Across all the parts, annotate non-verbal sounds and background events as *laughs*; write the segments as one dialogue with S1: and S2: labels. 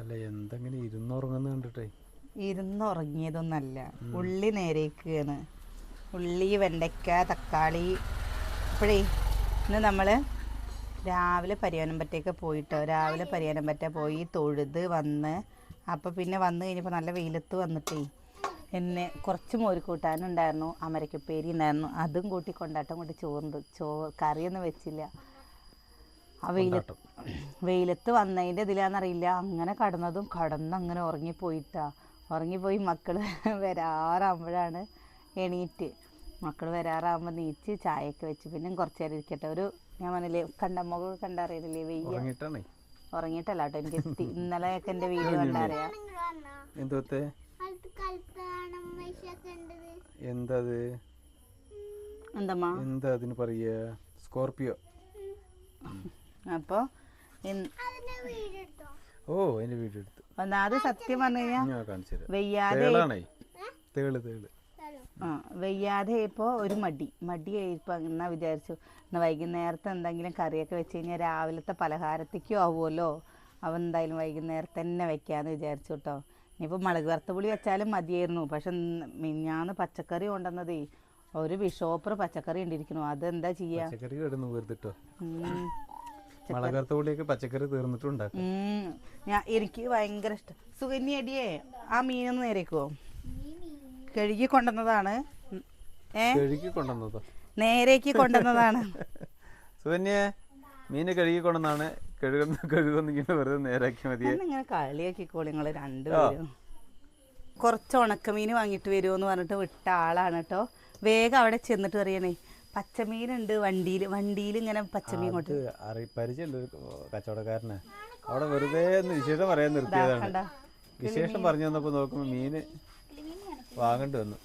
S1: അല്ല എന്തെങ്കിലും ഇരുന്നുറങ്ങുന്ന കണ്ടിട്ടേ?
S2: ഇരുന്നുറങ്ങിയതൊന്നല്ല. ഉള്ളി നേരേക്കാണ്. ഉള്ളി വെണ്ടയ്ക്ക തക്കാളി. ഇപ്പോഴേ ഇന്ന് നമ്മൾ രാവിലെ പരിയാനമ്പറ്റേക്ക് പോയിട്ടോ? രാവിലെ പരിയാനമ്പറ്റ പോയി തൊഴുത് വന്ന്. അപ്പോൾ പിന്നെ വന്നു കഴിഞ്ഞപ്പോൾ നല്ല വെയിലത്ത് വന്നിട്ടേ എന്നെ കുറച്ച് മോര് കൂട്ടാനുണ്ടായിരുന്നു അമരക്കപ്പേരി ഉണ്ടായിരുന്നു. അതും കൂട്ടി കൊണ്ടാട്ടം കൊണ്ട് ചോറുണ്ട് ചോ കറിയൊന്നും വെച്ചില്ല. ആ വെയിലത്ത് വെയിലത്ത് വന്നതിന്റെ ഇതിലാണെന്നറിയില്ല അങ്ങനെ കടന്നതും കടന്ന് അങ്ങനെ ഉറങ്ങിപ്പോയിട്ടാ. ഉറങ്ങിപ്പോയി മക്കൾ *laughs* വരാറാകുമ്പോഴാണ് എണീറ്റ്. മക്കൾ വരാറാകുമ്പോൾ നീച്ച് ചായയൊക്കെ വെച്ച് പിന്നെ കുറച്ച് നേരം ഇരിക്കട്ടെ. ഒരു ഞാൻ പറഞ്ഞില്ലേ കണ്ട മുഖം കണ്ടറിയില്ലേ വെയ്യ?
S1: ഉറങ്ങിട്ടാണേ
S2: ഉറങ്ങിയിട്ടല്ല കേട്ടോ എനിക്ക് *laughs* ഇന്നലെ ഒക്കെ എന്റെ വീഡിയോ കണ്ടറിയാം
S1: എന്താ അതിന് പറയാ സ്കോർപിയോ
S2: അപ്പോൾ
S3: വീടെടുത്തോ?
S1: ഓ അതിന്റെ വീഡിയോ എടുത്ത്
S2: ഒന്നാമത് സത്യം പറഞ്ഞു കഴിഞ്ഞാൽ വെയ്യാതെ
S1: തേളാണേ. തേൾ
S3: തേൾ.
S2: ആ വെയ്യാതെ ഇപ്പോൾ ഒരു മടി. മടി ഇപ്പോ എന്നാ വിചാരിച്ചു. എന്നാൽ വൈകുന്നേരത്തെ എന്തെങ്കിലും കറിയൊക്കെ വെച്ച് കഴിഞ്ഞാൽ രാവിലത്തെ പലഹാരത്തേക്കും ആവുമല്ലോ. അവൻ എന്തായാലും വൈകുന്നേരത്തെ തന്നെ വെക്കാന്ന് വിചാരിച്ചു കേട്ടോ ഇനിയിപ്പോൾ മുളക് വറുത്ത പുളി വെച്ചാലും മതിയായിരുന്നു. പക്ഷെ മിഞ്ഞാന്ന് പച്ചക്കറി കൊണ്ടുവന്നതേ. ഒരു ബിഷോപ്പർ പച്ചക്കറി ഉണ്ടിരിക്കണു അതെന്താ ചെയ്യുക
S1: പച്ചക്കറി കിടന്നു വെറുതിട്ടോ
S2: ഉം.
S1: മുളകർത്ത പച്ചക്കറി
S2: തീർന്നിട്ടുണ്ട്. ഞാൻ എനിക്ക് ഭയങ്കര ഇഷ്ടം. സുഗന്യ അടിയെ ആ മീനൊന്ന് നേരേക്കുവോ? കഴുകി കൊണ്ടുവന്നതാണ്.
S1: കഴുകി കൊണ്ടുവന്നതോ?
S2: നേരേക്ക് കൊണ്ടുവന്നതാണ്. *laughs*
S1: സുഗന്യ മീന് കഴുകി കൊണ്ടുവന്നാണ്. കഴുകുന്ന കഴുകുന്നിങ്ങനെ വെറുതെ നേരാക്കി മതി
S2: ഇങ്ങനെ കളിയാക്കിക്കോളി നിങ്ങൾ രണ്ടുപേരും കുറച്ച് ഉണക്കമീൻ വാങ്ങിയിട്ട് വരുമോ എന്ന് പറഞ്ഞിട്ട് വിട്ട ആളാണ് കേട്ടോ. വേഗം അവിടെ ചെന്നിട്ട് പറയണേ. പച്ചമീനുണ്ട് വണ്ടിയിൽ വണ്ടിയിൽ ഇങ്ങനെ പച്ചമീൻ കൊണ്ട്
S1: പരിചയമുണ്ട് ഒരു കച്ചവടക്കാരന്. അവിടെ വെറുതെ ഒന്ന് വിശേഷം പറയാൻ നിർത്തിയതാണ്. വിശേഷം പറഞ്ഞു തന്നപ്പോ നോക്കുമ്പോ മീന് വാങ്ങേണ്ടി വന്നു.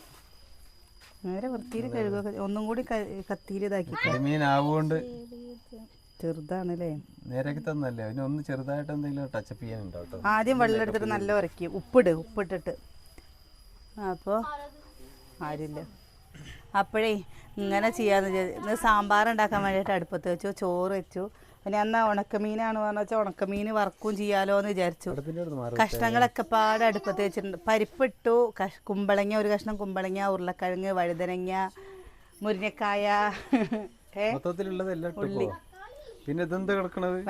S2: നേരെ വൃത്തിയിൽ കഴുകുക ഒന്നും കൂടി കത്തിയിൽ ഇതാക്കി.
S1: മീൻ ആവുകൊണ്ട്
S2: ചെറുതാണല്ലേ.
S1: നേരാക്കി തന്നല്ലേ? അതിന് ഒന്ന് ചെറുതായിട്ട് എന്തെങ്കിലും ടച്ചപ്പ് ചെയ്യാനുണ്ടോ
S2: ആദ്യം വെള്ളം എടുത്തിട്ട് നല്ല ഉറക്കി ഉപ്പിട് ഉപ്പിട്ടിട്ട്. അപ്പോ ആരില്ല അപ്പോഴേ ഇങ്ങനെ ചെയ്യാന്ന് വിചാരിച്ചു ഇന്ന് സാമ്പാർ ഉണ്ടാക്കാൻ വേണ്ടിയിട്ട് അടുപ്പത്ത് വെച്ചു ചോറ് വെച്ചു. പിന്നെ അന്ന് ഉണക്കമീനാണ് പറഞ്ഞു വെച്ചാൽ ഉണക്കമീൻ വറക്കും ചെയ്യാലോ എന്ന് വിചാരിച്ചു കഷ്ണങ്ങളൊക്കെ പാടെ അടുപ്പത്ത് വെച്ചിട്ടുണ്ട്. പരിപ്പിട്ടു കഷ് കുമ്പളങ്ങ ഒരു കഷ്ണം കുമ്പളങ്ങ ഉരുളക്കിഴങ്ങ് വഴുതനങ്ങ മുരിങ്ങക്കായ
S1: മൊത്തത്തിലുള്ളത് എല്ലാം പിന്നെ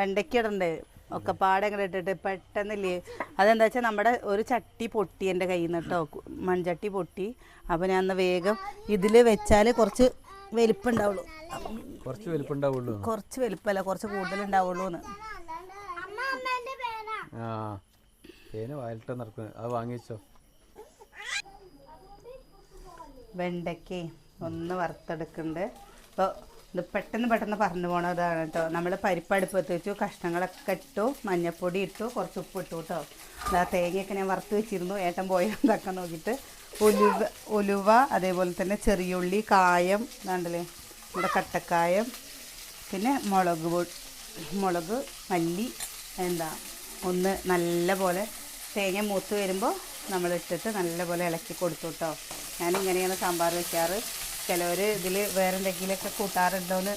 S2: വെണ്ടയ്ക്ക ഇടണ്ട്? ഒക്കെ പാടെ ഇങ്ങനെ ഇട്ടിട്ട് പെട്ടെന്നില്ലേ. അതെന്താ വെച്ചാൽ നമ്മുടെ ഒരു ചട്ടി പൊട്ടി എന്റെ കയ്യിൽ നിന്ന് കേട്ടോ മൺചട്ടി പൊട്ടി. അപ്പോൾ ഞാൻ അന്ന് വേഗം ഇതിൽ വെച്ചാൽ കുറച്ച് വലിപ്പം ഉണ്ടാവുള്ളൂ
S1: കുറച്ച് വലിപ്പുണ്ടാവുള്ളൂ.
S2: കുറച്ച് വലിപ്പമല്ല കുറച്ച് കൂടുതൽ ഉണ്ടാവുള്ളൂ എന്ന്
S3: അമ്മ അമ്മേന്റെ പേരാ
S1: ആ തേന് വായിലിട്ട് നടക്കുന്നത് അത് വാങ്ങിച്ചോ
S2: വെണ്ടയ്ക്ക് ഒന്ന് വറുത്തെടുക്കുന്നുണ്ട് അപ്പോൾ ഇത് പെട്ടെന്ന് പെട്ടെന്ന് പറഞ്ഞു പോണതാണ് കേട്ടോ. നമ്മൾ പരിപ്പ് അടുപ്പത്ത് വെച്ചു കഷ്ണങ്ങളൊക്കെ ഇട്ടു മഞ്ഞൾപ്പൊടി ഇട്ടു കുറച്ച് ഉപ്പ് ഇട്ടു കേട്ടോ. അതാ തേങ്ങയൊക്കെ ഞാൻ വറുത്ത് വെച്ചിരുന്നു ഏട്ടൻ പോയതൊക്കെ നോക്കിയിട്ട്. ഉലുവ ഉലുവ അതേപോലെ തന്നെ ചെറിയുള്ളി കായം ഇതാണ്ടല്ലേ നമ്മുടെ കട്ടക്കായം പിന്നെ മുളക് മുളക് മല്ലി എന്താ ഒന്ന് നല്ല പോലെ തേങ്ങ മൂത്ത് വരുമ്പോൾ നമ്മളിട്ടിട്ട് നല്ല പോലെ ഇളക്കി കൊടുത്തു കേട്ടോ. ഞാനിങ്ങനെയാണ് സാമ്പാർ വെക്കാറ്. ചിലവർ ഇതിൽ വേറെ എന്തെങ്കിലുമൊക്കെ കൂട്ടാറുണ്ടോയെന്ന്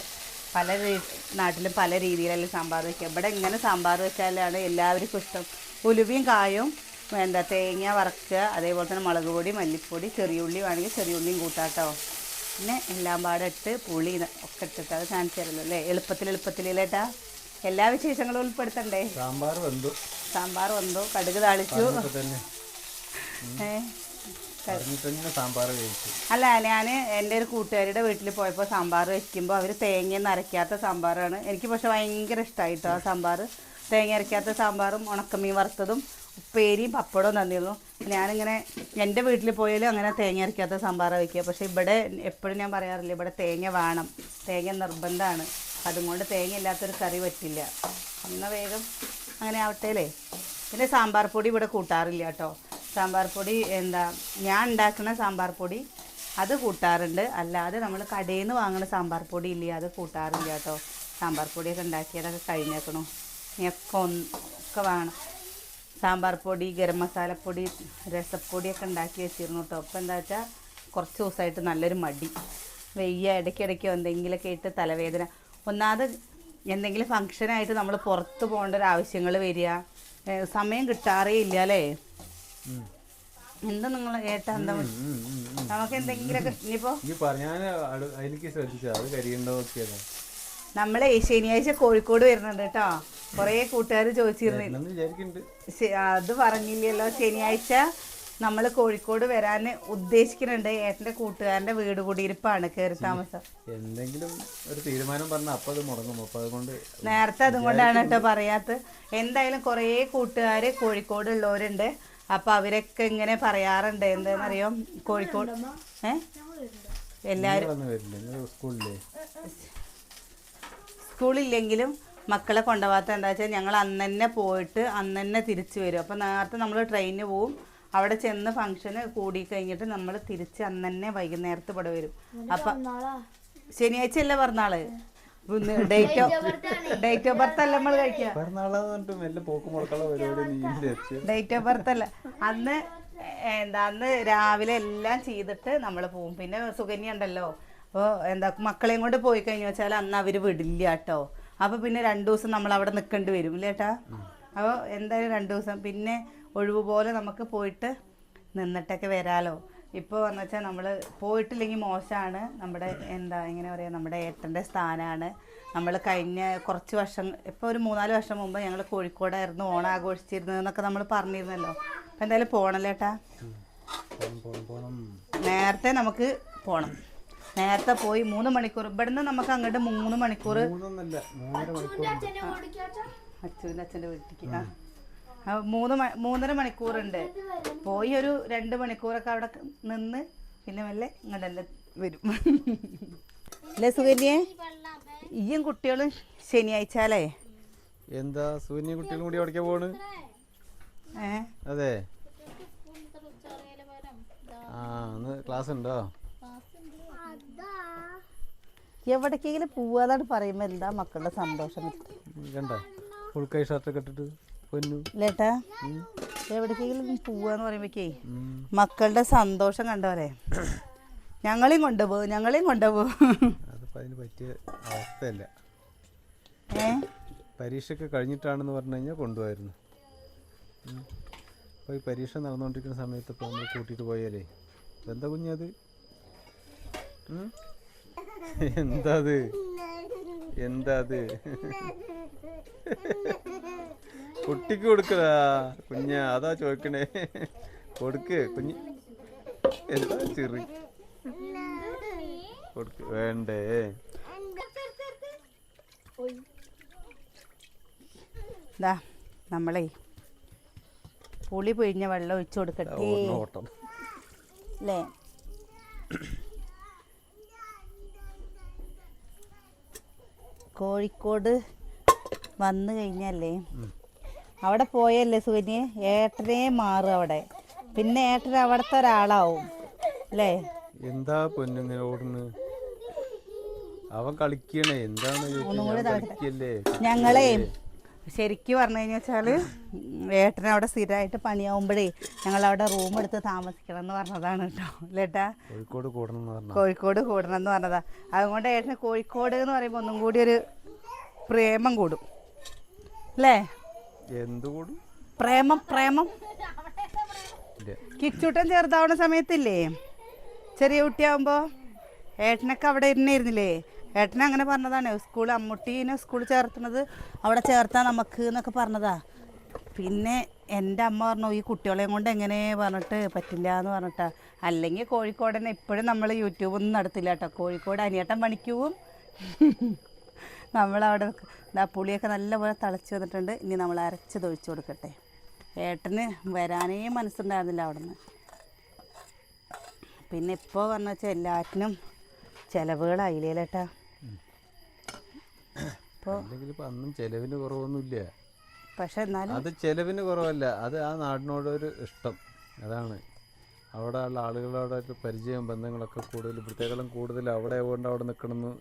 S2: പല രീ- നാട്ടിലും പല രീതിയിലല്ലേ സാമ്പാർ വെക്കുക. ഇവിടെ ഇങ്ങനെ സാമ്പാർ വെച്ചാലാണ് എല്ലാവർക്കും ഇഷ്ടം. ഉലുവയും കായും വേണ്ട തേങ്ങ വറക്കുക അതേപോലെ തന്നെ മുളക് പൊടി മല്ലിപ്പൊടി ചെറിയുള്ളി വേണമെങ്കിൽ ചെറിയുള്ളിയും കൂട്ടാട്ടോ. പിന്നെ എല്ലാം പാടെ ഇട്ട് പുളി ഒക്കെ ഇട്ടിട്ട് അത് കാണിച്ചു തരല്ലോ അല്ലേ? എളുപ്പത്തിൽ എളുപ്പത്തിലേട്ടാ എല്ലാ വിശേഷങ്ങളും ഉൾപ്പെടുത്തണ്ടേ?
S1: സാമ്പാർ വന്നു
S2: സാമ്പാർ വന്നു കടുക് താളിച്ചു.
S1: ഇപ്പൊ തന്നെ
S2: ഏ
S1: പറഞ്ഞിട്ട് തന്നെ സാമ്പാർ
S2: അല്ല ഞാൻ എന്റെ ഒരു കൂട്ടുകാരിയുടെ വീട്ടിൽ പോയപ്പോൾ സാമ്പാർ വെക്കുമ്പോൾ അവർ തേങ്ങയൊന്നും അരയ്ക്കാത്ത സാമ്പാറാണ്. എനിക്ക് പക്ഷെ ഭയങ്കര ഇഷ്ടമായിട്ടോ ആ സാമ്പാർ തേങ്ങ അരയ്ക്കാത്ത സാമ്പാറും ഉണക്കമീൻ വറുത്തതും ഉപ്പേരിയും പപ്പടവും തന്നിരുന്നു. ഞാനിങ്ങനെ എന്റെ വീട്ടിൽ പോയാലും അങ്ങനെ തേങ്ങ അരയ്ക്കാത്ത സാമ്പാറാണ് വയ്ക്കുക പക്ഷേ ഇവിടെ എപ്പോഴും ഞാൻ പറയാറില്ല ഇവിടെ തേങ്ങ വേണം. തേങ്ങ നിർബന്ധമാണ്. അതും കൊണ്ട് തേങ്ങ ഇല്ലാത്തൊരു കറി പറ്റില്ല. എന്നാൽ വേഗം അങ്ങനെ ആവട്ടേലേ പിന്നെ സാമ്പാർ പൊടി ഇവിടെ കൂട്ടാറില്ല കേട്ടോ. സാമ്പാർ പൊടി എന്താ ഞാൻ ഉണ്ടാക്കുന്ന സാമ്പാർ പൊടി അത് കൂട്ടാറുണ്ട്. അല്ലാതെ നമ്മൾ കടയിൽ നിന്ന് വാങ്ങുന്ന സാമ്പാർ പൊടി ഇല്ലേ അത് കൂട്ടാറില്ല കേട്ടോ. സാമ്പാർ പൊടിയൊക്കെ ഉണ്ടാക്കിയതൊക്കെ കഴിഞ്ഞേക്കണു. ഒന്ന് ഒക്കെ വേണം. സാമ്പാർ പൊടി ഗരം മസാലപ്പൊടി രസപ്പൊടിയൊക്കെ ഉണ്ടാക്കി വെച്ചിരുന്നു കേട്ടോ. അപ്പോൾ എന്താ വെച്ചാൽ കുറച്ച് ദിവസമായിട്ട് നല്ലൊരു മടി. വെയ്യ ഇടയ്ക്കിടയ്ക്ക് എന്തെങ്കിലുമൊക്കെ ഇട്ട് തലവേദന. ഒന്നാമത് എന്തെങ്കിലും ഫംഗ്ഷനായിട്ട് നമ്മൾ പുറത്ത് പോകേണ്ട ഒരു ആവശ്യങ്ങൾ വരിക. സമയം കിട്ടാറേ ഇല്ല അല്ലേ. എന്താ നിങ്ങൾ ഏട്ടാ എന്താ. നമുക്ക് എന്തെങ്കിലുമൊക്കെ ഇനിയിപ്പോ
S1: എനിക്ക് കരിയുണ്ടോ
S2: നമ്മളെ ശനിയാഴ്ച കോഴിക്കോട് വരുന്നുണ്ട് കേട്ടോ. കൊറേ കൂട്ടുകാർ ചോദിച്ചിരുന്നു. അത് പറഞ്ഞില്ലല്ലോ. ശനിയാഴ്ച നമ്മൾ കോഴിക്കോട് വരാൻ ഉദ്ദേശിക്കുന്നുണ്ട്. ഏട്ടന്റെ കൂട്ടുകാരന്റെ വീട് കുടിയിരിപ്പാണ് കയറി താമസം.
S1: എന്തെങ്കിലും ഒരു തീരുമാനം പറഞ്ഞാൽ അപ്പം അത് മുടങ്ങും. അപ്പം അതുകൊണ്ട്
S2: നേരത്തെ അതുകൊണ്ടാണ് കേട്ടോ പറയാത്തത്. എന്തായാലും കുറേ കൂട്ടുകാർ കോഴിക്കോട് ഉള്ളവരുണ്ട് അപ്പം അവരൊക്കെ ഇങ്ങനെ പറയാറുണ്ട്. എന്താണെന്നറിയോ കോഴിക്കോട് ഏ? എല്ലാവരും സ്കൂളില്ലെങ്കിലും മക്കളെ കൊണ്ടുപോകാത്ത എന്താ വെച്ചാൽ ഞങ്ങൾ അന്ന് തന്നെ പോയിട്ട് അന്ന് തന്നെ തിരിച്ചു വരും. അപ്പം നേരത്തെ നമ്മൾ ട്രെയിനിന് പോവും. അവിടെ ചെന്ന് ഫംഗ്ഷന് കൂടി കഴിഞ്ഞിട്ട് നമ്മൾ തിരിച്ച് അന്ന് തന്നെ വൈകുന്നേരത്ത് ഇവിടെ വരും. അപ്പം ശനിയാഴ്ച അല്ലേ പറഞ്ഞാൾ date of date of birth അല്ല നമ്മൾ കഴിക്കുക? ഡേറ്റ് ഓഫ് ബർത്ത് അല്ല. അന്ന് എന്താ അന്ന് രാവിലെ എല്ലാം ചെയ്തിട്ട് നമ്മൾ പോവും. പിന്നെ സുകന്യ ഉണ്ടല്ലോ. അപ്പോൾ എന്താ മക്കളെയും കൊണ്ട് പോയി കഴിഞ്ഞു വെച്ചാൽ അന്ന് അവർ വിടില്ല കേട്ടോ. അപ്പോൾ പിന്നെ രണ്ട് ദിവസം നമ്മൾ അവിടെ നിൽക്കേണ്ടി വരും ഇല്ലേ ഏട്ടാ? അപ്പോൾ എന്തായാലും രണ്ട് ദിവസം. പിന്നെ ഒഴിവ് പോലെ നമുക്ക് പോയിട്ട് നിന്നിട്ടൊക്കെ വരാലോ. ഇപ്പോൾ എന്ന് വെച്ചാൽ നമ്മൾ പോയിട്ടില്ലെങ്കിൽ മോശമാണ് നമ്മുടെ എന്താ ഇങ്ങനെ പറയുക നമ്മുടെ ഏട്ടന്റെ സ്ഥാനമാണ് നമ്മൾ കഴിഞ്ഞ കുറച്ച് വർഷം ഇപ്പോൾ ഒരു മൂന്നാൽ വർഷം മുമ്പ് ഞങ്ങൾ കോഴിക്കോടായിരുന്നു ഓണം ആഘോഷിച്ചിരുന്നതെന്നൊക്കെ നമ്മൾ പറഞ്ഞിരുന്നല്ലോ. അപ്പം എന്തായാലും പോകണല്ലോ ഏട്ടാ?
S1: പോണം പോണം പോണം.
S2: നേരത്തെ നമുക്ക് പോകണം നേരത്തെ പോയി മൂന്ന് മണിക്കൂർ. ഇവിടുന്ന് നമുക്ക് അങ്ങോട്ട് മൂന്ന് മണിക്കൂർ അച്ഛന്റെ അച്ഛന്റെ വീട്ടിലേക്ക് ആ, മൂന്ന് മൂന്നര മണിക്കൂറുണ്ട്. പോയി ഒരു രണ്ട് മണിക്കൂറൊക്കെ അവിടെ നിന്ന് പിന്നെ മെല്ലെ ഇങ്ങോട്ടല്ലേ വരും. അല്ലേ സുകന്യെ? ഈയും കുട്ടികളും ശനിയാഴ്ചാലേ
S1: എന്താ സൂര്യ കുട്ടികളും കൂടി എവിടേക്കാ പോണ്? അതെ. ആ ഇന്ന് ക്ലാസ് ഉണ്ടോ?
S2: എവിടേക്കെങ്കിലും പോവാതാണ് പറയുമ്പോ എന്താ മക്കളുടെ സന്തോഷം?
S1: കണ്ടോ? ഫുൾ കൈ ഷർട്ടൊക്കെ ഇട്ടിട്ട്.
S2: ലേട്ടാ? എവിടേക്കെങ്കിലും പോവാന്ന് പറയുമ്പോഴേക്കേ. മക്കളുടെ സന്തോഷം കണ്ടോരെ ഞങ്ങളെയും കൊണ്ടുപോകും ഞങ്ങളെയും കൊണ്ടുപോകും
S1: അവസ്ഥയല്ല. പരീക്ഷയൊക്കെ കഴിഞ്ഞിട്ടാണെന്ന് പറഞ്ഞു കഴിഞ്ഞാൽ കൊണ്ടുപോയിരുന്നു അപ്പോൾ ഈ പരീക്ഷ നടന്നുകൊണ്ടിരിക്കുന്ന സമയത്ത് ഇപ്പോൾ നമ്മൾ കൂട്ടിയിട്ട് പോയാലേ. എന്താ കുഞ്ഞത്? *laughs* എന്താ അത് എന്താ അത് കുട്ടിക്ക് കൊടുക്കടാ കുഞ്ഞ അതാ ചോദിക്കണേ. കൊടുക്ക് കുഞ്ഞ്. എന്താ ചെറി? കൊടുക്ക് വേണ്ടേ?
S2: ദാ നമ്മളേ പുളി പിഴിഞ്ഞ വെള്ളം ഒഴിച്ചു കൊടുക്കട്ടെ. അല്ലേ കോഴിക്കോട് വന്നു കഴിഞ്ഞല്ലേ? അവിടെ പോയല്ലേ സുകന്യെ? ഏട്ടനെ മാറും അവിടെ. പിന്നെ ഏട്ടൻ അവിടുത്തെ ഒരാളാവും അല്ലേ?
S1: എന്താ പൊന്നിങ്ങനെ ഓടുന്നു? അവൻ കളിക്കണേ. എന്താണ്
S2: ഞങ്ങളെ ശരിക്കും പറഞ്ഞു കഴിഞ്ഞാൽ വെച്ചാൽ ഏട്ടൻ അവിടെ സ്ഥിരമായിട്ട് പണിയാവുമ്പോഴേ ഞങ്ങൾ അവിടെ റൂം എടുത്ത് താമസിക്കണം എന്ന് പറഞ്ഞതാണ് കേട്ടോ. ലേട്ടാ
S1: കോഴിക്കോട് കൂടണം
S2: കോഴിക്കോട് കൂടണം എന്ന് പറഞ്ഞതാ. അതുകൊണ്ട് ഏട്ടന് കോഴിക്കോട് എന്ന് പറയുമ്പോൾ ഒന്നും കൂടി ഒരു പ്രേമം കൂടും. അല്ലേ?
S1: എന്ത് കൂടും?
S2: പ്രേമം പ്രേമം. കിച്ചൂട്ടൻ ചെറുതാവണ സമയത്തില്ലേ? ചെറിയ കുട്ടിയാവുമ്പോ ഏട്ടനൊക്കെ അവിടെ ഇരുന്നിരുന്നില്ലേ ഏട്ടൻ അങ്ങനെ പറഞ്ഞതാണ് സ്കൂൾ അമ്മുട്ടീനെ സ്കൂൾ ചേർത്തുന്നത് അവിടെ ചേർത്താൽ നമുക്ക് എന്നൊക്കെ പറഞ്ഞതാ. പിന്നെ എന്റെ അമ്മ പറഞ്ഞു ഈ കുട്ടികളെയും കൊണ്ട് എങ്ങനെ പറഞ്ഞിട്ട് പറ്റില്ല എന്ന് പറഞ്ഞിട്ടാ. അല്ലെങ്കിൽ കോഴിക്കോട് തന്നെ ഇപ്പോഴും നമ്മൾ യൂട്യൂബൊന്നും നടത്തില്ല കേട്ടോ. കോഴിക്കോട് അനിയേട്ടൻ പണിക്കുവും. നമ്മളവിടെ ആ പുളിയൊക്കെ നല്ലപോലെ തിളച്ച് വന്നിട്ടുണ്ട്. ഇനി നമ്മൾ അരച്ച് തൊഴിച്ചു കൊടുക്കട്ടെ. ഏട്ടന് വരാനേ മനസ്സുണ്ടായിരുന്നില്ല അവിടെ നിന്ന് പിന്നെ ഇപ്പോൾ പറഞ്ഞു വെച്ചാൽ എല്ലാറ്റിനും ചിലവുകളായില്ലേട്ടാ
S1: അല്ലെങ്കിൽ ഇപ്പം അന്നും ചെലവിന് കുറവൊന്നുമില്ല.
S2: പക്ഷെ എന്നാലും
S1: അത് ചെലവിന് കുറവല്ല. അത് ആ നാടിനോടൊരു ഇഷ്ടം. അതാണ്. അവിടെ ഉള്ള ആളുകളോടൊരു പരിചയം ബന്ധങ്ങളൊക്കെ കൂടുതൽ പ്രത്യേകം കൂടുതൽ അവിടെ കൊണ്ട് അവിടെ നിൽക്കണമെന്ന്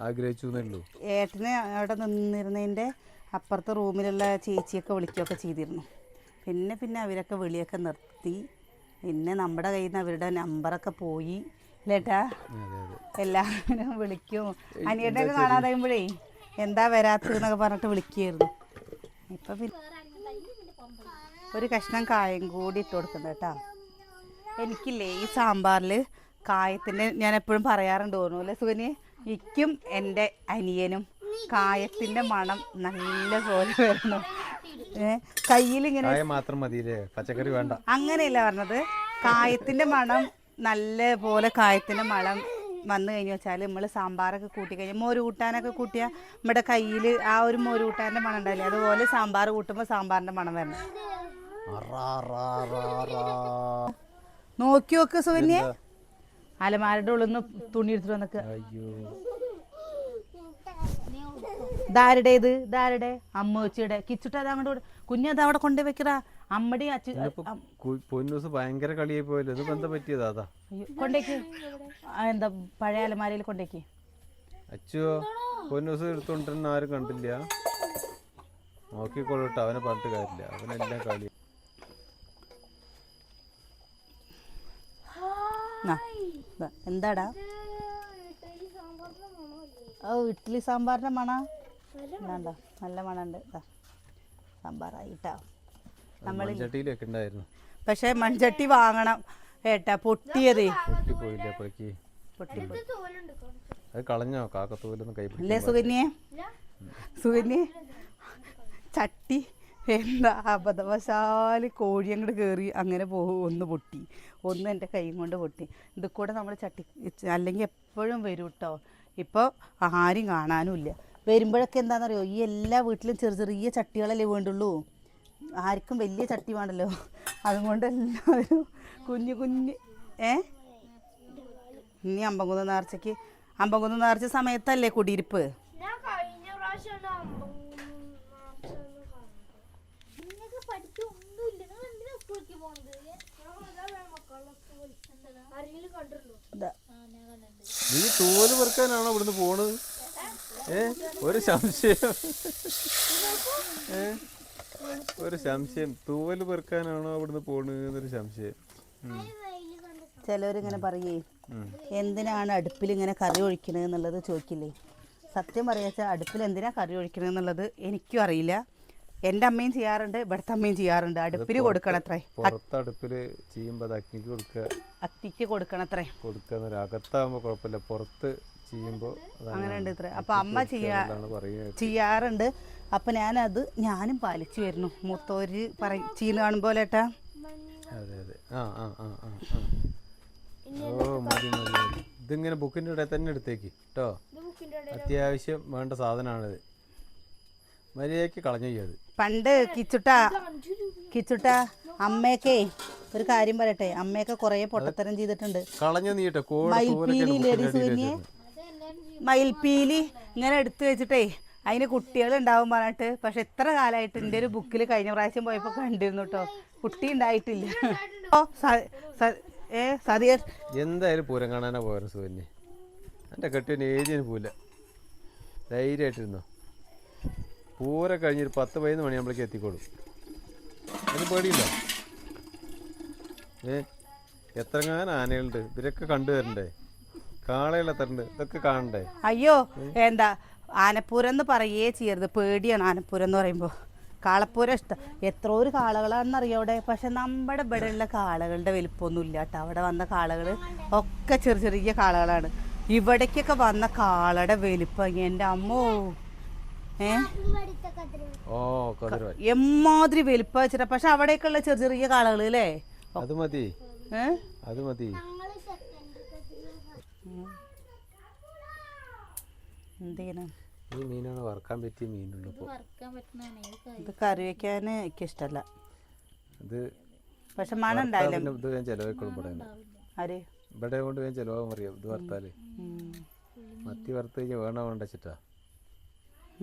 S1: ആഗ്രഹിച്ചു എന്നുള്ളൂ
S2: ഏട്ടനെ അവിടെ നിന്നിരുന്നതിന്റെ അപ്പുറത്തെ റൂമിലുള്ള ചേച്ചിയൊക്കെ വിളിക്കുകയൊക്കെ ചെയ്തിരുന്നു. പിന്നെ പിന്നെ അവരൊക്കെ വിളിയൊക്കെ നിർത്തി. പിന്നെ നമ്മുടെ കയ്യിൽ നിന്ന് അവരുടെ നമ്പറൊക്കെ പോയി. ഇല്ലേട്ടാ? എല്ലാവരും വിളിക്കും. അനിയട്ടൊക്കെ കാണാതാകുമ്പോഴേ എന്താ വരാത്തതെന്നൊക്കെ പറഞ്ഞിട്ട് വിളിക്കുകയായിരുന്നു. ഇപ്പം പിന്നെ ഒരു കഷ്ണം കായം കൂടി ഇട്ട് കൊടുക്കുന്നത് കേട്ടോ. എനിക്കില്ലേ ഈ സാമ്പാറിൽ കായത്തിന്റെ ഞാൻ എപ്പോഴും പറയാറുണ്ട് തോന്നുന്നു അല്ലേ സുകന്യ എനിക്കും എന്റെ അനിയനും കായത്തിന്റെ മണം നല്ല പോലെ വരുന്നു കയ്യിൽ
S1: ഇങ്ങനെ മാത്രം മതിയില്ലേ? പച്ചക്കറി വേണ്ട.
S2: അങ്ങനെയല്ല പറഞ്ഞത്. കായത്തിന്റെ മണം നല്ല പോലെ കായത്തിന്റെ മണം വന്നു കഴിഞ്ഞു വെച്ചാൽ നമ്മൾ സാമ്പാറൊക്കെ കൂട്ടി കഴിഞ്ഞാൽ മോര് കൂട്ടാനൊക്കെ കൂട്ടിയാൽ നമ്മുടെ കയ്യിൽ ആ ഒരു മോര് കൂട്ടാന്റെ മണം ഉണ്ടാവില്ലേ? അതുപോലെ സാമ്പാർ കൂട്ടുമ്പോൾ സാമ്പാറിന്റെ മണം വരണം. നോക്കി നോക്ക് സുകന്യെ. അലമാരുടെ ഉള്ളിൽ നിന്ന് തുണി എടുത്തിട്ട് വന്നൊക്കെ. ഇതാരുടെ ഇത് ഇതാരുടെ? അമ്മ വെച്ചിടെ കിച്ചുട്ട് അത് അങ്ങോട്ട് കുഞ്ഞത് അവിടെ കൊണ്ടു വെക്കടാ. അമ്മടി അച്ഛ
S1: ഇന്നിപ്പോ പൊന്നൂസ് ഭയങ്കര കളിയായി പോയല്ലോ. ഇത് ബന്ധം പറ്റിയതാ? അതാ.
S2: കൊണ്ടേക്ക്. എന്താ പഴയ അലമാരയിൽ കൊണ്ടേക്ക്.
S1: അച്ചോ പൊന്നൂസ് എടുത്തോണ്ടിരുന്ന ആരും കണ്ടില്ല. അവനെ പറഞ്ഞിട്ട് കാര്യമില്ല. അവനെല്ലാം കളി
S2: എന്താടാ? ഓ ഇഡ്ഡലി സാമ്പാറിന്റെ മണ. വേണ്ട നല്ല മണമുണ്ട് സാമ്പാറായിട്ടാ. നമ്മൾ
S1: മൺചട്ടിയിലൊക്കെ ഉണ്ടായിരുന്നു.
S2: പക്ഷെ മൺചട്ടി വാങ്ങണം ഏട്ടാ പൊട്ടിയതേ.
S1: പൊട്ടിപ്പോയില്ല അപ്പോഴേക്ക്?
S2: പൊട്ടിപ്പോയി.
S1: അത് കളഞ്ഞോ? കാക്കത്തൂലൊന്നും കൈ
S2: അല്ലേ സുകന്യെ? സുകന്യെ? ചട്ടി എന്താ അബദ്ധവശാൽ കോഴി അങ്ങോട്ട് കയറി അങ്ങനെ പോകും ഒന്ന് പൊട്ടി. ഒന്ന് എന്റെ കൈയും കൊണ്ട് പൊട്ടി. ഇത് കൂടെ നമ്മൾ ചട്ടി അല്ലെങ്കിൽ എപ്പോഴും വരും കേട്ടോ ഇപ്പോൾ ആരും കാണാനും ഇല്ല. വരുമ്പോഴൊക്കെ എന്താണെന്നറിയോ ഈ എല്ലാ വീട്ടിലും ചെറിയ ചെറിയ ചട്ടികളല്ലേ വേണ്ടുള്ളൂ. ആർക്കും വലിയ ചട്ടി വേണ്ടല്ലോ അതുകൊണ്ട് എല്ലാവരും കുഞ്ഞു കുഞ്ഞ് ഏ? ഇനി അമ്പംകുന്ന് നേർച്ചയ്ക്ക് അമ്പംകുന്ന് നേർച്ച സമയത്തല്ലേ കുടിയിരിപ്പ്.
S1: നീ തോൽ പെറുക്കാനാണോ ഇവിടുന്ന് പോണത്? ഏ? ഒരു സംശയം. ഏ? ഒരു സംശയം. തൂവൽ പെറുക്കാനാണോ അവിടുന്ന് പോണെന്നൊരു സംശയം.
S2: ചിലവരിങ്ങനെ പറയേ എന്തിനാണ് അടുപ്പിൽ ഇങ്ങനെ കറി ഒഴിക്കണത് എന്നുള്ളത് ചോദിക്കില്ലേ? സത്യം പറയാച്ചാൽ അടുപ്പിൽ എന്തിനാ കറി ഒഴിക്കണത് എന്നുള്ളത് എനിക്കും അറിയില്ല. എന്റെ അമ്മയും ചെയ്യാറുണ്ട് ഇവിടുത്തെ അമ്മയും ചെയ്യാറുണ്ട്. അടുപ്പിൽ കൊടുക്കണത്രേ.
S1: പുറത്ത് ചെയ്യുമ്പോൾ അഗ്നിക്ക് കൊടുക്കുക.
S2: അത്തിക്ക് കൊടുക്കണത്രേ.
S1: കൊടുക്കുക അകത്താകുമ്പോൾ കുഴപ്പമില്ല. പുറത്ത് ചെയ്യുമ്പോൾ
S2: അങ്ങനെ ഉണ്ട് ഇത്രേ. അപ്പം അമ്മ ചെയ്യാ ചെയ്യാറുണ്ട്. അപ്പം ഞാനത് ഞാനും പാലിച്ചു വരുന്നു. മൂത്തോര് പറ ചീന കാണുമ്പോൾ ഏട്ടാ.
S1: അതെ അതെ. ആ ആ ആ ആ ആ. ഓ മതി മതി മതി. ഇതിങ്ങനെ ബുക്കിന്റെ ഇവിടെ തന്നെ എടുത്തേക്ക് കേട്ടോ. അത്യാവശ്യം വേണ്ട സാധനമാണിത്. മര്യാദയ്ക്ക് കളഞ്ഞു അത്.
S2: പണ്ട് കിച്ചുട്ട കിച്ചുട്ട അമ്മയൊക്കെ ഒരു കാര്യം പറയട്ടെ അമ്മയൊക്കെ കുറേ പൊട്ടത്തരം ചെയ്തിട്ടുണ്ട്.
S1: കളഞ്ഞു നീട്ടെ
S2: മയിൽപീലി ലേഡീസ് കുഞ്ഞെ മയിൽപ്പീലി ഇങ്ങനെ എടുത്തു വെച്ചിട്ടേ അതിന് കുട്ടികൾ ഉണ്ടാവും പറഞ്ഞിട്ട്. പക്ഷെ എത്ര കാലമായിട്ട് എന്റെ ഒരു ബുക്കിൽ കഴിഞ്ഞ പ്രാവശ്യം പോയപ്പോൾ കണ്ടിരുന്നു കേട്ടോ കുട്ടി ഉണ്ടായിട്ടില്ല. *laughs* ഓ ഏ സതിയ
S1: എന്തായാലും പൂരം കാണാനാ പോയത് സുവന്യ എന്റെ കെട്ടിന് ഏജിന് പൂല ധൈര്യമായിട്ടിരുന്നോ? പൂര കഴിഞ്ഞൊരു പത്ത് പതിനൊന്ന് മണിയാകുമ്പോഴേക്ക് എത്തിക്കോളും. അതിന് പേടിയില്ല. ഏ എത്രങ്ങാനും ആനകളുണ്ട്. ഇവരൊക്കെ കണ്ടുവരണ്ടേ? കാളകളെ തരണ്ട്. ഇതൊക്കെ കാണണ്ടേ?
S2: അയ്യോ എന്താ? ആനപ്പൂരം എന്ന് പറയേ ചെയ്യരുത്. പേടിയാണ് ആനപ്പൂരം എന്ന് പറയുമ്പോൾ കാളപ്പൂരം ഇഷ്ടം. എത്ര ഒരു കാളകളാണെന്നറിയാം അവിടെ? പക്ഷെ നമ്മുടെ ഇവിടെയുള്ള ഉള്ള കാളകളുടെ വലിപ്പമൊന്നും ഇല്ല കേട്ടോ. അവിടെ വന്ന കാളകൾ ഒക്കെ ചെറിയ ചെറിയ കാളകളാണ്. ഇവിടേക്കൊക്കെ വന്ന കാളയുടെ വലിപ്പം എന്റെ അമ്മോ. എമ്മാതിരി വലിപ്പം വെച്ചിട്ടാ. പക്ഷെ അവിടേക്കുള്ള ചെറിയ ചെറിയ കാളകൾ അല്ലേ?
S1: അത് മതി.
S2: ഏഹ്
S1: അത് മതി.
S2: എന്ത് ചെയ്യണം
S1: ഈ മീനാണ് വറക്കാൻ പറ്റിയ മീനുണ്ട് ഇപ്പോൾ
S2: ഇത് കറി? വെക്കാൻ എനിക്ക് ഇഷ്ടമല്ല
S1: ഇത്
S2: പക്ഷെ മണം ഉണ്ടാവില്ല.
S1: ഇത് ഞാൻ ഇവിടെ
S2: ആര്?
S1: ഇവിടെ കൊണ്ട് ഞാൻ ചിലവാൻ അറിയാം ഇത്
S2: വറുത്താൽ.
S1: മത്തി വറുത്ത് കഴിഞ്ഞാൽ വേണോ വേണ്ട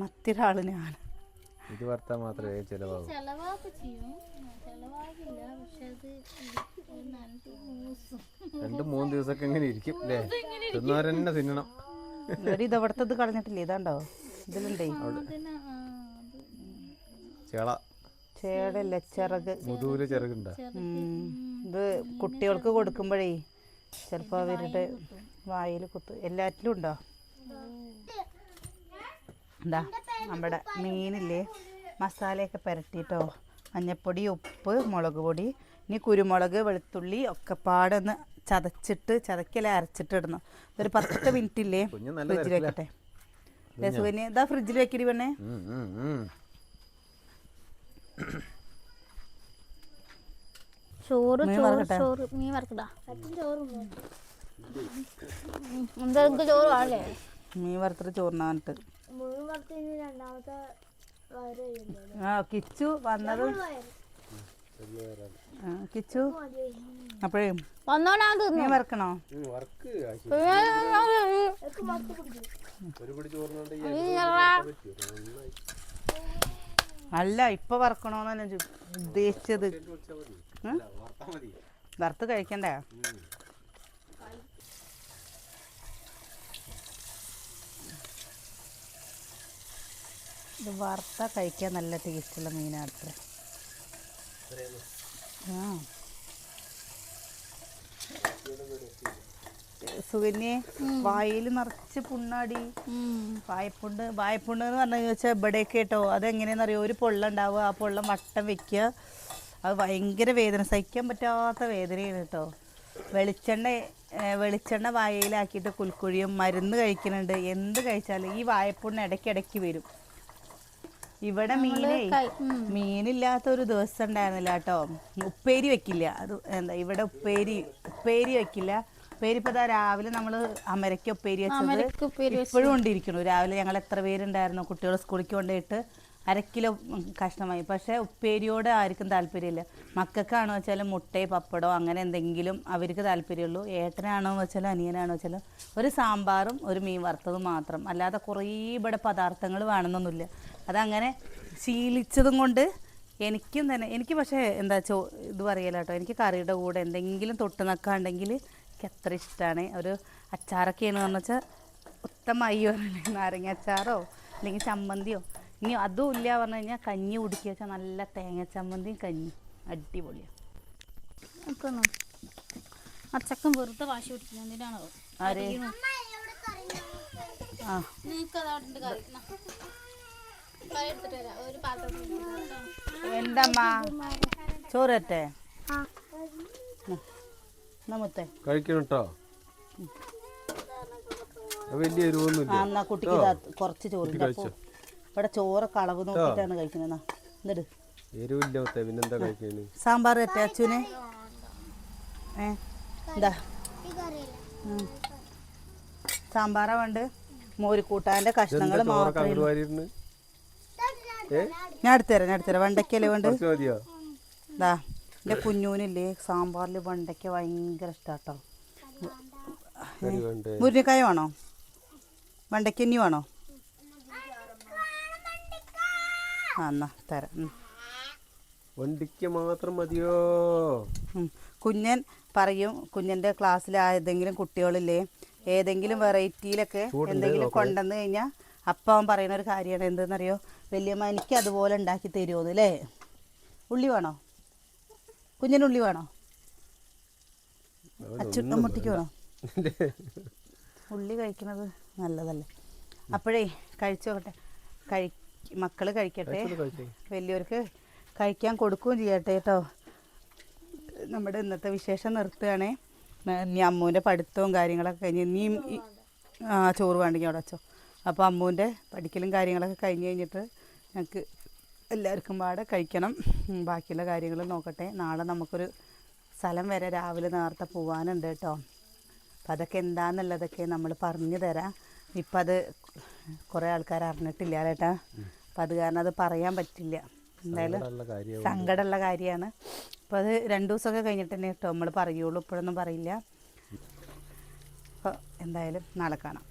S2: മത്തി ഞാൻ.
S1: ഇത് വറുത്താൽ മാത്രമേ ചിലവാകൂ. രണ്ട് മൂന്ന് ദിവസമൊക്കെ ഇങ്ങനെ ഇരിക്കും അല്ലേ? തിന്നവരെന്നെ തിന്നണം.
S2: ഒരു ഇതവിടുത്തെ ഇത് ഇതാണ്ടോ? ഇതിലുണ്ടേ.
S1: ചേള.
S2: ചേടല്ല ചിറക്.
S1: മുതൂൽ ചിറകുണ്ടോ.
S2: ഇത് കുട്ടികൾക്ക് കൊടുക്കുമ്പോഴേ ചിലപ്പോൾ അവരുടെ വായിൽ കുത്ത്. എല്ലാറ്റിലും ഉണ്ടോ? എന്താ നമ്മുടെ മീനില്ലേ? മസാലയൊക്കെ പുരട്ടിയിട്ടോ മഞ്ഞപ്പൊടി ഉപ്പ് മുളക് പൊടി ഇനി കുരുമുളക് വെളുത്തുള്ളി ഒക്കെ പാടൊന്ന് ചതച്ചിട്ട് ചതക്കല അരച്ചിട്ട് ഇടണം. ഒരു പത്ത് മിനിറ്റ് ഇല്ലേ
S1: കുഞ്ഞ് നല്ല
S2: ഫ്രിഡ്ജിൽ. വെക്കട്ടെ. സുഖന്യ ഇതാ ഫ്രിഡ്ജിൽ വെക്കരി പെണ്ണേ.
S3: ചോറ്
S2: മീൻ
S3: ചോറ്? ചോറ്. മീൻ ചോറ് എന്താ ചോറ്
S2: മീൻ വറുത്തിട്ട് ചോറിനാന്നിട്ട് ആ കിച്ചു വന്നത് കിച്ചു? അപ്പോഴേ വറക്കണോ. അല്ല ഇപ്പൊ വറക്കണോന്നല്ല ഉദ്ദേശിച്ചത്.
S1: വറുത്ത്
S2: കഴിക്കണ്ടേ? ഇത് വറുത്ത കഴിക്കാൻ നല്ല ടേസ്റ്റുള്ള മീനാണ് ആ സുകന്യെ വായിൽ നിറച്ച് പുണ്ണാടി. വായ്പുണ്ട് വായ്പുണ്ട് എന്ന് പറഞ്ഞു ചോദിച്ചാൽ ഇവിടെയൊക്കെ കേട്ടോ. അതെങ്ങനെയാണെന്ന് അറിയോ ഒരു പൊള്ള ഉണ്ടാവുക ആ പൊള്ള വട്ടം വെക്കുക. അത് ഭയങ്കര വേദന. സഹിക്കാൻ പറ്റാത്ത വേദനയാണ് കേട്ടോ. വെളിച്ചെണ്ണ വെളിച്ചെണ്ണ വായയിലാക്കിയിട്ട് കുൽക്കുഴിയും മരുന്ന് കഴിക്കുന്നുണ്ട്. എന്ത് കഴിച്ചാലും ഈ വായ്പുണ്ണ് ഇടയ്ക്കിടയ്ക്ക് വരും. ഇവിടെ മീനേ മീനില്ലാത്ത ഒരു ദിവസം ഉണ്ടായിരുന്നില്ല കേട്ടോ. ഉപ്പേരി വെക്കില്ല. അത് എന്താ ഇവിടെ ഉപ്പേരി ഉപ്പേരി വെക്കില്ല. ഉപ്പേരി ഇപ്പൊ രാവിലെ നമ്മൾ അമരയ്ക്ക് ഉപ്പേരി വെച്ചത്. ഇപ്പോഴും കൊണ്ടിരിക്കുന്നു രാവിലെ ഞങ്ങൾ എത്ര പേരുണ്ടായിരുന്നു കുട്ടികൾ സ്കൂളിലേക്ക് കൊണ്ടുപോയിട്ട് അര കിലോ കഷ്ണമായി. പക്ഷേ ഉപ്പേരിയോട് ആർക്കും താല്പര്യമില്ല. മക്കൾക്കാണോ വെച്ചാൽ മുട്ടയോ പപ്പടോ അങ്ങനെ എന്തെങ്കിലും അവർക്ക് താല്പര്യമുള്ളൂ. ഏട്ടനാണോ വെച്ചാലും അനിയനാണോ വെച്ചാലും ഒരു സാമ്പാറും ഒരു മീൻ വറുത്തതും മാത്രം. അല്ലാതെ കുറേ ഇവിടെ പദാർത്ഥങ്ങൾ വേണമെന്നൊന്നുമില്ല. അതങ്ങനെ ശീലിച്ചതും കൊണ്ട് എനിക്കും തന്നെ എനിക്ക് പക്ഷേ എന്താ ചോ ഇത് പറയല കേട്ടോ എനിക്ക് കറിയുടെ കൂടെ എന്തെങ്കിലും തൊട്ട് നക്കാണ്ടെങ്കിൽ എനിക്ക് അത്ര ഇഷ്ടമാണ് ഒരു അച്ചാറൊക്കെയാണ് പറഞ്ഞു വെച്ചാൽ ഉത്തമമായി പറഞ്ഞില്ലേ നാരങ്ങ അച്ചാറോ അല്ലെങ്കിൽ ചമ്മന്തിയോ. ഇനി അതും ഇല്ല പറഞ്ഞു കഴിഞ്ഞാൽ കഞ്ഞി കുടിക്കുക വെച്ചാൽ നല്ല തേങ്ങ ചമ്മന്തിയും കഞ്ഞി. അടിപൊളിയാണ്
S3: അച്ചക്കൻ വെറുതെ വാശി പിടിക്കുന്നത് എന്തിനാണോ?
S2: ആര്? ആ. അമ്മ ചോറട്ടെ? നമുത്തെ
S1: കഴിക്കണം കേട്ടോ വലിയ എരിവൊന്നുമില്ല.
S2: കുട്ടിക്ക് കുറച്ച്. അപ്പോൾ ഇവിടെ ചോറ് കളവ് നോക്കിയിട്ടാണ് കഴിക്കുന്നത്. എന്നാ എന്നിട്ട്
S1: എരിവില്ല പിന്നെന്താ
S2: സാമ്പാർ ഏ എന്താ ഉം. സാമ്പാറാ വേണ്ട മോര് കൂട്ടാന്റെ കഷ്ണങ്ങൾ മാത്രമേ
S1: അങ്ങോട്ട്
S2: ഉള്ളൂ.
S1: വാരിയിരുന്ന് ഏ
S2: ഞാൻ എടുത്തുതരാം ഞാൻ എടുത്തുതരാം. വെണ്ടയ്ക്കല്ലേ വേണ്ട ഇതാ എന്റെ കുഞ്ഞൂനില്ലേ സാമ്പാറിൽ വെണ്ടയ്ക്ക ഭയങ്കര ഇഷ്ടാട്ടോ.
S1: മുരിക്കായ
S2: മുരിങ്ങക്കായ വേണോ? വണ്ടയ്ക്ക ഇനി വേണോ? ആ എന്നാ തരാം.
S1: വണ്ടിക്ക് മാത്രം മതിയോ?
S2: കുഞ്ഞൻ പറയും കുഞ്ഞന്റെ ക്ലാസ്സിൽ ഏതെങ്കിലും കുട്ടികളില്ലേ ഏതെങ്കിലും വെറൈറ്റിയിലൊക്കെ എന്തെങ്കിലും
S1: കൊണ്ടുവന്നു
S2: കൊണ്ടുവന്ന് കഴിഞ്ഞാൽ അപ്പം അവൻ പറയുന്ന ഒരു കാര്യമാണ്. എന്തെന്നറിയോ? വലിയമ്മ എനിക്ക് അതുപോലെ ഉണ്ടാക്കി തരുമോന്ന് അല്ലേ? ഉള്ളി വേണോ? കുഞ്ഞിന് ഉള്ളി വേണോ? അച്ചുട്ടൻ മുട്ടിക്ക് വേണോ? ഉള്ളി കഴിക്കുന്നത് നല്ലതല്ലേ? അപ്പോഴേ കഴിച്ചു നോക്കട്ടെ. കഴി മക്കൾ കഴിക്കട്ടെ. വലിയവർക്ക് കഴിക്കാൻ കൊടുക്കുകയും ചെയ്യട്ടെ കേട്ടോ. നമ്മുടെ ഇന്നത്തെ വിശേഷം നിർത്തുകയാണേ. ഇനി അമ്മൂന്റെ പഠിത്തവും കാര്യങ്ങളൊക്കെ കഴിഞ്ഞ് ഇനിയും ആ ചോറ് വേണ്ടെങ്കിൽ അവിടെ വെച്ചോ. അപ്പോൾ അമ്മൂന്റെ പഠിക്കലും കാര്യങ്ങളൊക്കെ കഴിഞ്ഞ് കഴിഞ്ഞിട്ട് ഞങ്ങൾക്ക് എല്ലാവർക്കും പാടെ കഴിക്കണം. ബാക്കിയുള്ള കാര്യങ്ങൾ നോക്കട്ടെ. നാളെ നമുക്കൊരു സ്ഥലം വരെ രാവിലെ നേരത്തെ പോകാനുണ്ട് കേട്ടോ. അപ്പം അതൊക്കെ എന്താണെന്നുള്ളതൊക്കെ നമ്മൾ പറഞ്ഞു തരാം. ഇപ്പം അത് കുറേ ആൾക്കാർ അറിഞ്ഞിട്ടില്ല കേട്ടാ അപ്പം അത് കാരണം അത് പറയാൻ പറ്റില്ല. എന്തായാലും സങ്കടമുള്ള കാര്യമാണ്. അപ്പോൾ അത് രണ്ട് ദിവസമൊക്കെ കഴിഞ്ഞിട്ട് തന്നെ കേട്ടോ നമ്മൾ പറയുള്ളൂ. ഇപ്പോഴൊന്നും പറയില്ല. അപ്പോൾ എന്തായാലും നാളെ കാണാം.